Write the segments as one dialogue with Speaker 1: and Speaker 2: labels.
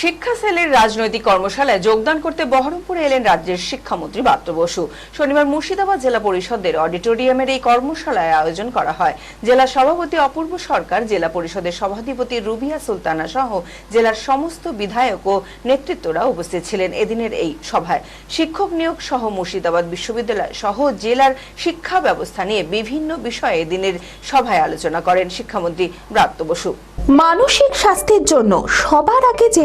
Speaker 1: শিক্ষা সেলের রাজনৈতিক কর্মশালায় যোগদান করতে বহরমপুরে এলেন রাজ্যের শিক্ষামন্ত্রী ব্রাত্য বসু। শনিবার মুর্শিদাবাদ জেলা পরিষদের অডিটোরিয়ামের এই কর্মশালায় আয়োজন করা হয়। জেলা সভাপতি অপূর্ব সরকার, জেলা পরিষদের সভাধিপতি রুবিয়া সুলতানা সহ জেলার সমস্ত বিধায়ক ও নেতৃত্বরা উপস্থিত ছিলেন এদিনের এই সভায়। শিক্ষক নিয়োগ সহ মুর্শিদাবাদ বিশ্ববিদ্যালয় সহ জেলার শিক্ষা ব্যবস্থা নিয়ে বিভিন্ন বিষয়ে এদিনের সভায় আলোচনা করেন শিক্ষামন্ত্রী ব্রাত্য বসু।
Speaker 2: মানসিক স্বাস্থ্যের জন্য সবার আগে যে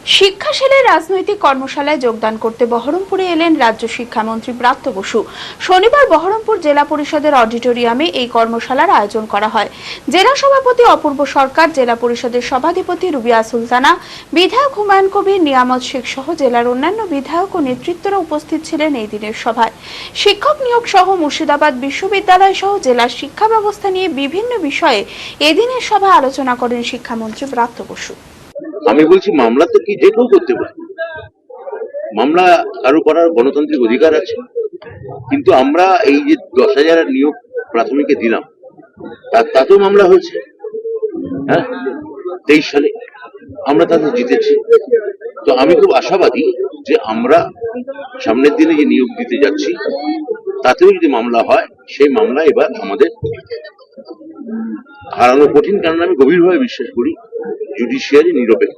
Speaker 2: শিক্ষাশালের রাজনৈতিক কর্মশালায় যোগদান করতে বহরমপুরে এলেন রাজ্য শিক্ষামন্ত্রী ব্রাত্য বসু। শনিবার বহরমপুর জেলা পরিষদের অডিটোরিয়ামে এই কর্মশালার আয়োজন করা হয়। জেলা সভাপতি অপূর্ব সরকার, জেলা পরিষদের সভাধিপতি রুবিয়া সুলতানা, বিধায়ক হুমায়ুন কবির, নিয়ামত শেখ সহ জেলার অন্যান্য বিধায়ক ও নেতৃত্বরা উপস্থিত ছিলেন এই দিনের সভায়। শিক্ষক নিয়োগ সহ মুর্শিদাবাদ বিশ্ববিদ্যালয় সহ জেলার শিক্ষা ব্যবস্থা নিয়ে বিভিন্ন বিষয়ে এদিনের সভায় আলোচনা করেন শিক্ষামন্ত্রী ব্রাত্য বসু।
Speaker 3: আমি বলছি, মামলা তো কি যে কেউ করতে পারে? মামলা কারও করার গণতান্ত্রিক অধিকার আছে। কিন্তু আমরা এই যে দশ হাজার নিয়োগ প্রাথমিকে দিলাম তার তাতেও মামলা হয়েছে। হ্যাঁ? তেইশ সালে আমরা তাতে জিতেছি। তো আমি খুব আশাবাদী যে আমরা সামনের দিনে যে নিয়োগ দিতে যাচ্ছি, তাতেও যদি মামলা হয়, সেই মামলা এবার আমাদের হারানো কঠিন কারণ আমি গভীরভাবে বিশ্বাস করি জুডিশিয়ারি নিরপেক্ষ।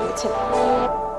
Speaker 2: 모르겠지.